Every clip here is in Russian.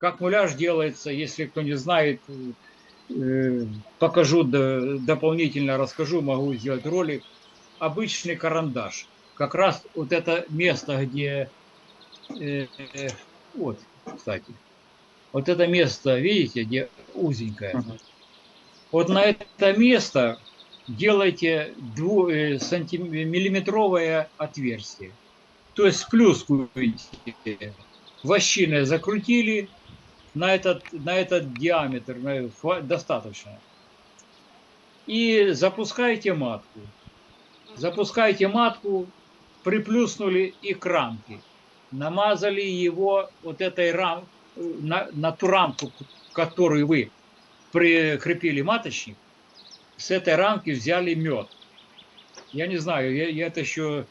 Как муляж делается, если кто не знает, э, покажу до- дополнительно, расскажу, могу сделать ролик. Обычный карандаш. Как раз вот это место, где... э, э, вот, кстати. Вот это место, видите, где узенькое. Вот на это место делайте дву, сантим- миллиметровое отверстие. То есть сплюскиваете. Вощиной закрутили на этот, на этот диаметр, достаточно. И запускаете матку. Запускаете матку, приплюснули и к рамке. Намазали его вот этой рам, на, на ту рамку, которую вы прикрепили маточник, с этой рамки взяли мед. Я не знаю, я, я это еще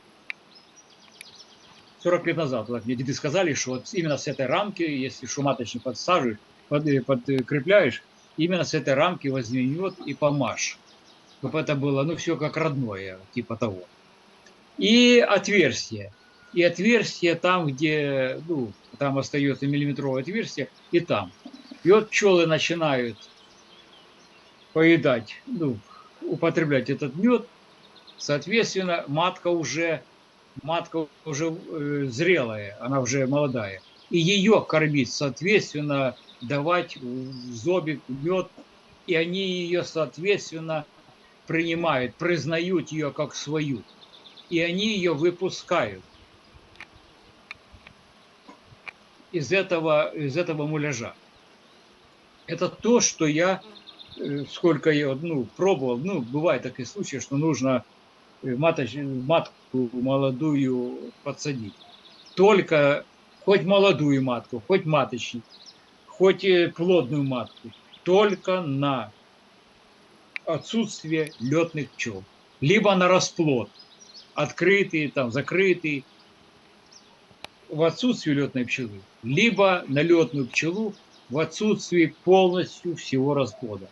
40 лет назад так мне деды сказали, что вот именно с этой рамки, если что маточник подсаживаешь, под, э, подкрепляешь, именно с этой рамки возьми мед и помажь. Чтобы это было, ну, все как родное, типа того. И отверстие. И отверстие там, где, ну, там остается миллиметровое отверстие, и там. И вот пчелы начинают поедать, ну, употреблять этот мед, соответственно, матка уже, матка уже э, зрелая, она уже молодая. И ее кормить, соответственно, давать зобик мед, и они ее, соответственно, принимают, признают ее как свою. И они ее выпускают из этого, из этого муляжа. Это то, что я, э, сколько я ну, пробовал, ну, бывает такие случаи, что нужно маточ, матку молодую подсадить. Только хоть молодую матку, хоть маточник, хоть и плодную матку, только на отсутствие летных пчел. Либо на расплод, открытый, там, закрытый, в отсутствие летной пчелы, либо на летную пчелу в отсутствии полностью всего расплода.